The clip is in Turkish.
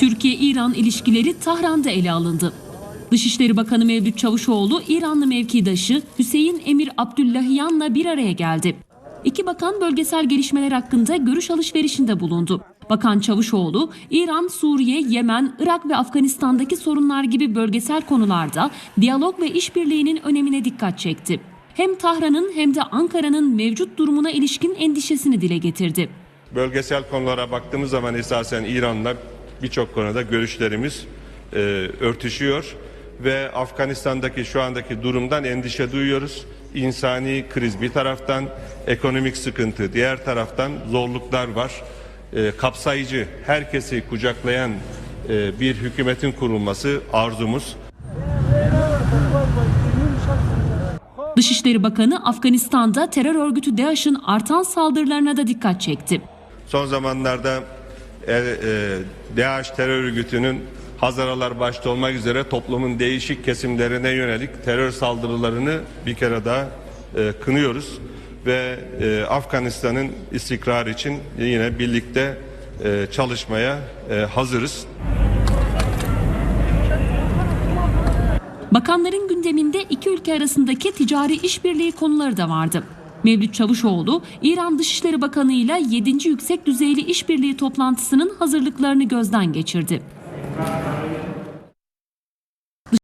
Türkiye-İran ilişkileri Tahran'da ele alındı. Dışişleri Bakanı Mevlüt Çavuşoğlu, İranlı mevkidaşı Hüseyin Emir Abdullahiyan'la bir araya geldi. İki bakan bölgesel gelişmeler hakkında görüş alışverişinde bulundu. Bakan Çavuşoğlu, İran, Suriye, Yemen, Irak ve Afganistan'daki sorunlar gibi bölgesel konularda diyalog ve işbirliğinin önemine dikkat çekti. Hem Tahran'ın hem de Ankara'nın mevcut durumuna ilişkin endişesini dile getirdi. Bölgesel konulara baktığımız zaman esasen İran'la birçok konuda görüşlerimiz e, örtüşüyor ve Afganistan'daki şu andaki durumdan endişe duyuyoruz. İnsani kriz bir taraftan, ekonomik sıkıntı diğer taraftan zorluklar var. E, kapsayıcı, herkesi kucaklayan e, bir hükümetin kurulması arzumuz. Dışişleri Bakanı Afganistan'da terör örgütü DAEŞ'in artan saldırılarına da dikkat çekti. Son zamanlarda e, e, DAEŞ terör örgütünün Hazaralar başta olmak üzere toplumun değişik kesimlerine yönelik terör saldırılarını bir kere daha e, kınıyoruz ve e, Afganistan'ın istikrar için yine birlikte e, çalışmaya e, hazırız. Bakanların gündeminde iki ülke arasındaki ticari işbirliği konuları da vardı. Mevlüt Çavuşoğlu, İran Dışişleri Bakanı ile 7. Yüksek Düzeyli İşbirliği toplantısının hazırlıklarını gözden geçirdi.